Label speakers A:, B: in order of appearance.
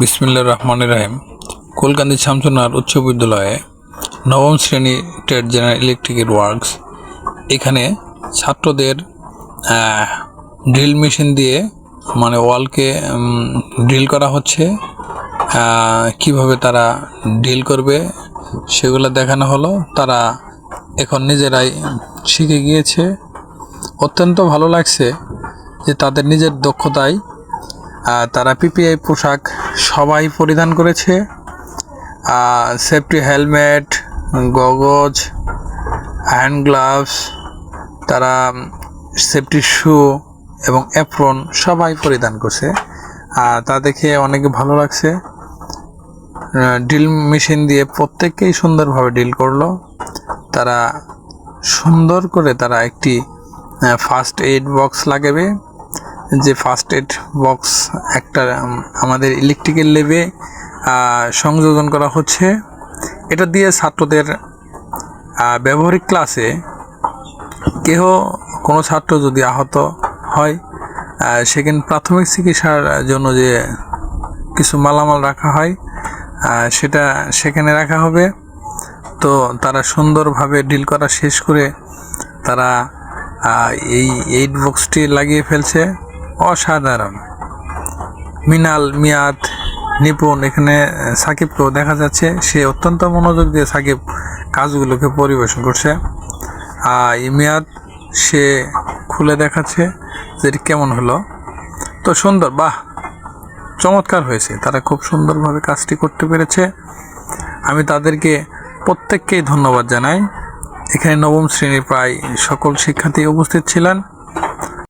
A: বিসমিল্লা রহমান রাহিম। কুলকান্দি শামসুনার উচ্চ বিদ্যালয়ে নবম শ্রেণি ট্রেড জেনারেল ইলেকট্রিক্যাল ওয়ার্কস। এখানে ছাত্রদের ড্রিল মেশিন দিয়ে মানে ওয়ালকে ড্রিল করা হচ্ছে। কীভাবে তারা ড্রিল করবে সেগুলো দেখানো হলো। তারা এখন নিজেরাই শিখে গিয়েছে। অত্যন্ত ভালো লাগছে যে তাদের নিজের দক্ষতায় তারা পিপিআই পোশাক সবাই পরিধান করেছে। Safety helmet, goggles, hand gloves, তারা সেফটি শু এবং অ্যাপ্রন সবাই পরিধান করছে। তা দেখে অনেক ভালো লাগছে। ড্রিল মেশিন দিয়ে প্রত্যেককেই সুন্দরভাবে ডিল করল। তারা সুন্দর করে তারা একটি ফার্স্ট এইড বক্স লাগাবে। যে ফার্স্ট এড বক্স একটা আমাদের ইলেকট্রিক্যাল লেবে সংযোজন করা হচ্ছে। এটা দিয়ে ছাত্রদের ব্যবহারিক ক্লাসে কেহ কোনো ছাত্র যদি আহত হয় সেখানে প্রাথমিক চিকিৎসার জন্য যে কিছু মালামাল রাখা হয় সেটা সেখানে রাখা হবে। তো তারা সুন্দরভাবে ডিল করা শেষ করে তারা এই এইট বক্সটি লাগিয়ে ফেলছে। অসাধারণ। মিনাল, মিয়াদ, নিপুণ, এখানে সাকিবকেও দেখা যাচ্ছে। সে অত্যন্ত মনোযোগ দিয়ে সাকিব কাজগুলোকে পরিবেশন করছে। আর মেয়াদ, সে খুলে দেখাচ্ছে যে কেমন হলো। তো সুন্দর, বাহ! চমৎকার হয়েছে। তারা খুব সুন্দরভাবে কাজটি করতে পেরেছে। আমি তাদেরকে প্রত্যেককেই ধন্যবাদ জানাই। এখানে নবম শ্রেণির প্রায় সকল শিক্ষার্থী উপস্থিত ছিলেন।